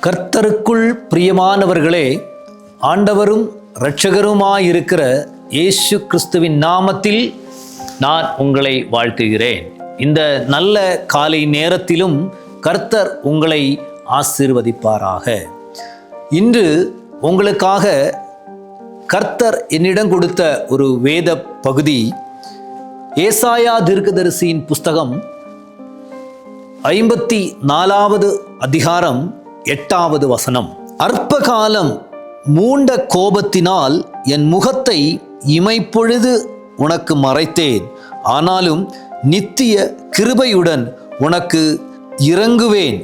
கர்த்தருக்குள் பிரியமானவர்களே ஆண்டவரும் இரட்சகருமாயிருக்கிற இயேசு கிறிஸ்துவின் நாமத்தில் நான் உங்களை வாழ்த்துகிறேன். இந்த நல்ல காலை நேரத்திலும் கர்த்தர் உங்களை ஆசீர்வதிப்பாராக. இன்று உங்களுக்காக கர்த்தர் என்னிடம் கொடுத்த ஒரு வேத பகுதி ஏசாயா தீர்க்கதரிசியின் புஸ்தகம் ஐம்பத்தி நாலாவது அதிகாரம் எட்டாவது வசனம். அற்ப காலம் மூண்ட கோபத்தினால் என் முகத்தை இமைப்பொழுது உனக்கு மறைத்தேன். ஆனாலும் நித்திய கிருபையுடன் உனக்கு இறங்குவேன்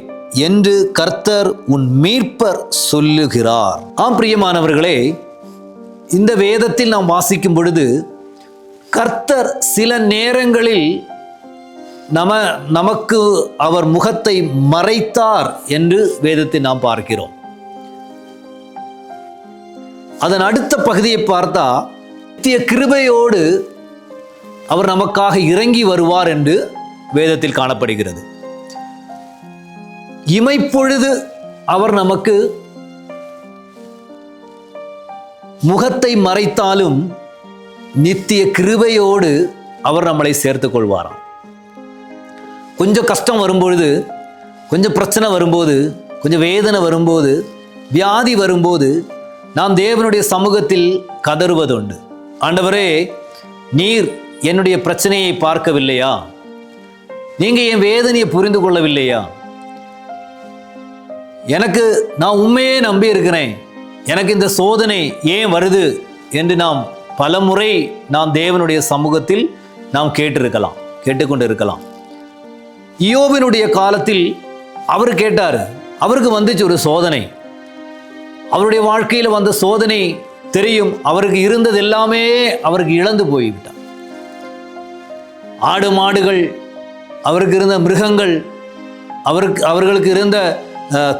என்று கர்த்தர் உன் மீட்பர் சொல்லுகிறார். ஆம் பிரியமானவர்களே இந்த வேதத்தில் நாம் வாசிக்கும் பொழுது கர்த்தர் சில நேரங்களில் நம நமக்கு அவர் முகத்தை மறைத்தார் என்று வேதத்தை நாம் பார்க்கிறோம். அதன் அடுத்த பகுதியை பார்த்தா நித்திய கிருபையோடு அவர் நமக்காக இறங்கி வருவார் என்று வேதத்தில் காணப்படுகிறது. இமைப்பொழுது அவர் நமக்கு முகத்தை மறைத்தாலும் நித்திய கிருபையோடு அவர் நம்மளை சேர்த்துக் கொள்வாராம். கொஞ்சம் கஷ்டம் வரும்பொழுது கொஞ்சம் பிரச்சனை வரும்போது கொஞ்சம் வேதனை வரும்போது வியாதி வரும்போது நாம் தேவனுடைய சமூகத்தில் கதறுவதுண்டு. ஆண்டவரே நீர் என்னுடைய பிரச்சனையை பார்க்கவில்லையா? நீங்கள் என் வேதனையை புரிந்து கொள்ளவில்லையா? எனக்கு நான் உண்மையே நம்பி இருக்கிறேன். எனக்கு இந்த சோதனை ஏன் வருது என்று நாம் பலமுறை நாம் தேவனுடைய சமூகத்தில் நாம் கேட்டிருக்கலாம் கேட்டுக்கொண்டு இருக்கலாம் யோபினுடைய காலத்தில் அவர் கேட்டார் அவருக்கு வந்துச்சு ஒரு சோதனை. அவருடைய வாழ்க்கையில் வந்த சோதனை தெரியும் அவருக்கு இருந்தது எல்லாமே அவருக்கு இழந்து போய்விட்டார். ஆடு மாடுகள் அவருக்கு இருந்த மிருகங்கள் அவருக்கு அவர்களுக்கு இருந்த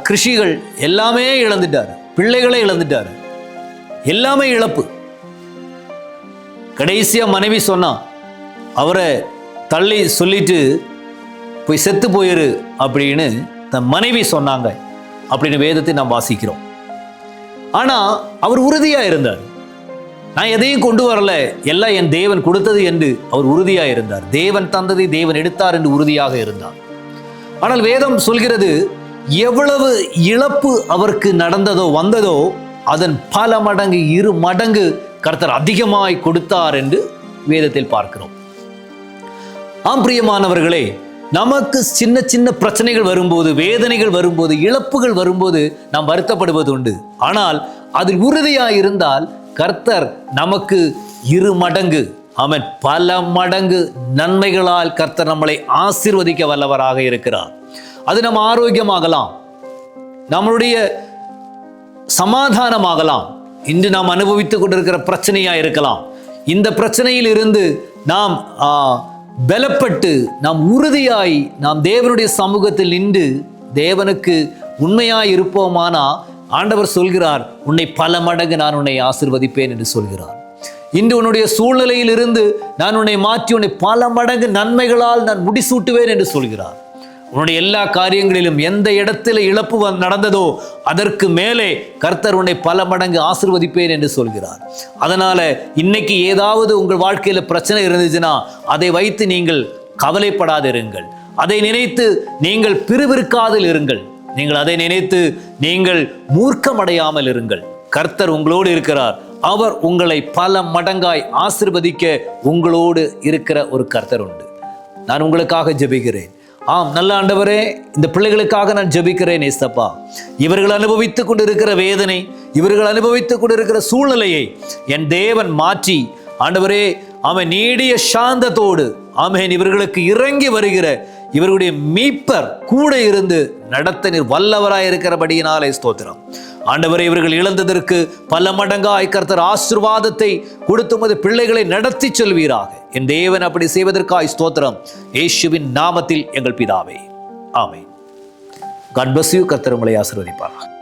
கிருஷிகள் எல்லாமே இழந்துட்டார். பிள்ளைகளை இழந்துட்டார். எல்லாமே இழப்பு. கடைசியாக மனைவி சொன்னான் அவரை தள்ளி சொல்லிட்டு போய் செத்து போயிரு அப்படின்னு தன் மனைவி சொன்னாங்க அப்படின்னு வேதத்தை நாம் வாசிக்கிறோம். ஆனா அவர் உறுதியாக இருந்தார். நான் எதையும் கொண்டு வரல. எல்லாம் என் தேவன் கொடுத்தது என்று அவர் உறுதியாக இருந்தார். தேவன் தந்ததை தேவன் எடுத்தார் என்று உறுதியாக இருந்தார். ஆனால் வேதம் சொல்கிறது எவ்வளவு இழப்பு அவருக்கு நடந்ததோ வந்ததோ அதன் பல மடங்கு இரு மடங்கு கர்த்தர் அதிகமாய் கொடுத்தார் என்று வேதத்தில் பார்க்கிறோம். ஆம் பிரியமானவர்களே நமக்கு சின்ன சின்ன பிரச்சனைகள் வரும்போது வேதனைகள் வரும்போது இழப்புகள் வரும்போது நாம் வருத்தப்படுவது உண்டு. ஆனால் அதில் உறுதியாக இருந்தால் கர்த்தர் நமக்கு இரு மடங்கு அவன் பல மடங்கு நன்மைகளால் கர்த்தர் நம்மளை ஆசிர்வதிக்க வல்லவராக இருக்கிறார். அது நம்ம ஆரோக்கியமாகலாம். நம்மளுடைய சமாதானமாகலாம். இன்று நாம் அனுபவித்துக் கொண்டிருக்கிற பிரச்சனையாக இருக்கலாம். இந்த பிரச்சனையில் இருந்து நாம் பலப்பட்டு நாம் உறுதியாய் நாம் தேவனுடைய சமூகத்தில் நின்று தேவனுக்கு உண்மையாய் இருப்போமானா ஆண்டவர் சொல்கிறார் உன்னை பல மடங்கு நான் உன்னை ஆசிர்வதிப்பேன் என்று சொல்கிறார். இன்று உன்னுடைய சூழ்நிலையில் இருந்து நான் உன்னை மாற்றி உன்னை பல மடங்கு நன்மைகளால் நான் முடிசூட்டுவேன் என்று சொல்கிறார். உன்னுடைய எல்லா காரியங்களிலும் எந்த இடத்துல இழப்பு நடந்ததோ அதற்கு மேலே கர்த்தர் உன்னை பல மடங்கு ஆசிர்வதிப்பேன் என்று சொல்கிறார். அதனால இன்னைக்கு ஏதாவது உங்கள் வாழ்க்கையில் பிரச்சனை இருந்துச்சுன்னா அதை வைத்து நீங்கள் கவலைப்படாதிருங்கள். அதை நினைத்து நீங்கள் பிறுபிறுக்காதில் இருங்கள். நீங்கள் அதை நினைத்து நீங்கள் மூர்க்கமடையாமல் இருங்கள். கர்த்தர் உங்களோடு இருக்கிறார். அவர் உங்களை பல மடங்காய் ஆசிர்வதிக்க உங்களோடு இருக்கிற ஒரு கர்த்தர் உண்டு. நான் உங்களுக்காக ஜெபிக்கிறேன். ஆம் நல்ல ஆண்டவரே இந்த பிள்ளைகளுக்காக நான் ஜெபிக்கிறேன் ஏசப்பா. இவர்கள் அனுபவித்துக் கொண்டிருக்கிற வேதனை இவர்கள் அனுபவித்துக் கொண்டிருக்கிற சூழ்நிலையை என் தேவன் மாற்றி. ஆண்டவரே அவன் நீடிய சாந்தத்தோடு அமேன் இவர்களுக்கு இறங்கி வருகிற இவர்களுடைய மீட்பர் கூட இருந்து நடத்த நீர் வல்லவராய் இருக்கிறபடியினாலே ஸ்தோத்திரம். ஆண்டவரை இவர்கள் இழந்ததற்கு பல மடங்காய் கர்த்தர் ஆசிர்வாதத்தை கொடுத்து மது பிள்ளைகளை நடத்தி செல்வீராக. என் தேவன் அப்படி செய்வதற்காய் ஸ்தோத்திரம். இயேசுவின் நாமத்தில் எங்கள் பிதாவே. ஆமை கட்பசியு கர்த்தர் உங்களை ஆசிர்வதிப்பார்கள்